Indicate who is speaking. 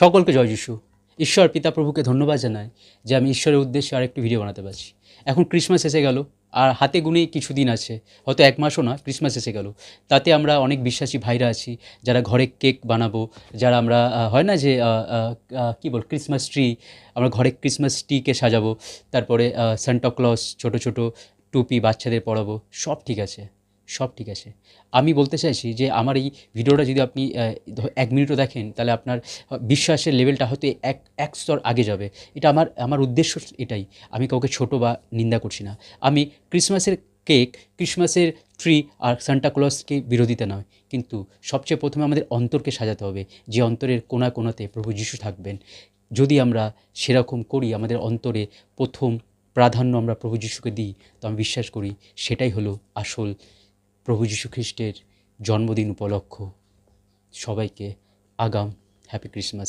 Speaker 1: সকলকে জয় যিশু। ঈশ্বর পিতা প্রভুকে ধন্যবাদ জানাই যে আমি ঈশ্বরের উদ্দেশ্যে আরেকটি ভিডিও বানাতে পারছি। এখন ক্রিসমাস এসে গেল, আর হাতে গুনেই কিছু দিন আছে, হয়তো এক মাসও না ক্রিসমাস এসে গেল। তাতে আমরা অনেক বিশ্বাসী ভাইরা আছি, যারা ঘরে কেক বানাবো, যারা আমরা হয় না যে কী বল ক্রিসমাস ট্রি আমরা ঘরে ক্রিসমাস ট্রিকে সাজাবো, তারপরে সান্টাক্লস ছোটো ছোটো টুপি বাচ্চাদের পরাবো, সব ঠিক আছে। সব ঠিক আছে। আমি বলতে চাইছি যে আমার এই ভিডিওটা যদি আপনি এক মিনিটও দেখেন, তাহলে আপনার বিশ্বাসের লেভেলটা হয়তো এক এক স্তর আগে যাবে। এটা আমার আমার উদ্দেশ্য এটাই। আমি কাউকে ছোট বা নিন্দা করছি না। আমি ক্রিসমাসের কেক, ক্রিসমাসের ট্রি আর সান্টাক্লজকে বিরোধিতা নয়। কিন্তু সবচেয়ে প্রথমে আমাদের অন্তরকে সাজাতে হবে। যে অন্তরের কোনা কোনাতে প্রভু যিশু থাকবেন। যদি আমরা সেরকম করি, আমাদের অন্তরে প্রথম প্রাধান্য আমরা প্রভু যিশুকে দিই, তো আমি বিশ্বাস করি সেটাই হলো আসল প্রভু যীশু খ্রিস্টের জন্মদিন উপলক্ষ সবাইকে আগাম হ্যাপি ক্রিসমাস